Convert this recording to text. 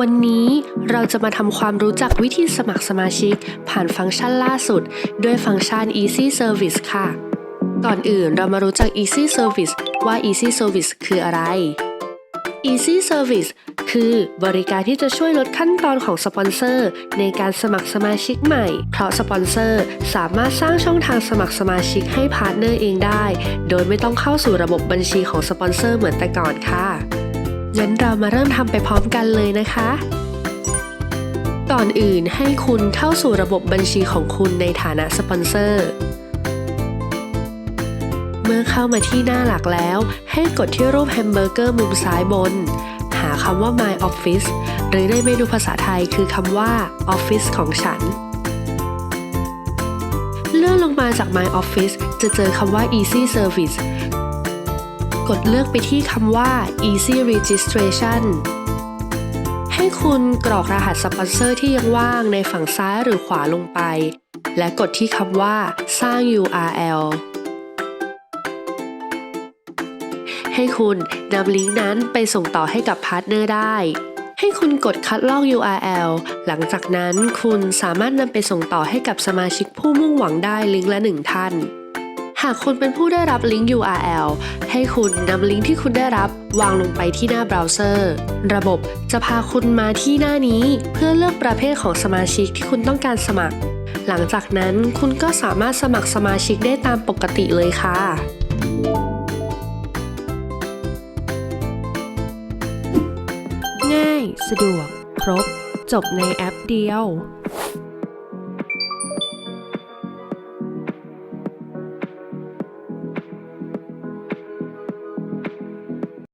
วันนี้เราจะมาทำความรู้จักวิธีสมัครสมาชิก ผ่านฟังก์ชันล่าสุด ด้วยฟังก์ชัน Easy Service ค่ะ ก่อนอื่นเรามารู้จัก Easy Service ว่า Easy Service คืออะไร Easy Service คือบริการที่จะช่วยลดขั้นตอนของสปอนเซอร์ ในการสมัครสมาชิกใหม่ เพราะสปอนเซอร์สามารถสร้างช่องทางสมัครสมาชิกให้พาร์ทเนอร์เองได้ โดยไม่ต้องเข้าสู่ระบบบัญชีของสปอนเซอร์เหมือนแต่ก่อนค่ะ งั้นเรามาเริ่มทำไปพร้อมกันเลยนะคะ ก่อนอื่นให้คุณเข้าสู่ระบบบัญชีของคุณในฐานะสปอนเซอร์ เมื่อเข้ามาที่หน้าหลักแล้ว ให้กดที่รูปแฮมเบอร์เกอร์มุมซ้ายบน หาคำว่า My Office หรือในเมนูภาษาไทยคือคำว่า Office ของฉันเลื่อนลงมาจาก My Office จะเจอคำว่า Easy Service กดเลือกไปที่คำว่า Easy Registration ให้คุณกรอกรหัสสปอนเซอร์ที่ยังว่างในฝั่งซ้ายหรือขวาลงไป และกดที่คำว่าสร้าง URL ให้คุณนำลิงก์นั้นไปส่งต่อให้กับพาร์ทเนอร์ได้ ให้คุณกดคัดลอก URL หลังจากนั้นคุณสามารถนำไปส่งต่อให้กับสมาชิกผู้มุ่งหวังได้ลิงก์ละหนึ่งท่าน หากคุณเป็นผู้ได้รับลิงก์ URL ให้คุณนำลิงก์ที่คุณได้รับวางลงไปที่หน้าเบราว์เซอร์ ระบบจะพาคุณมาที่หน้านี้ เพื่อเลือกประเภทของสมาชิกที่คุณต้องการสมัคร หลังจากนั้นคุณก็สามารถสมัครสมาชิกได้ตามปกติเลยค่ะง่าย สะดวก ครบ จบในแอปเดียว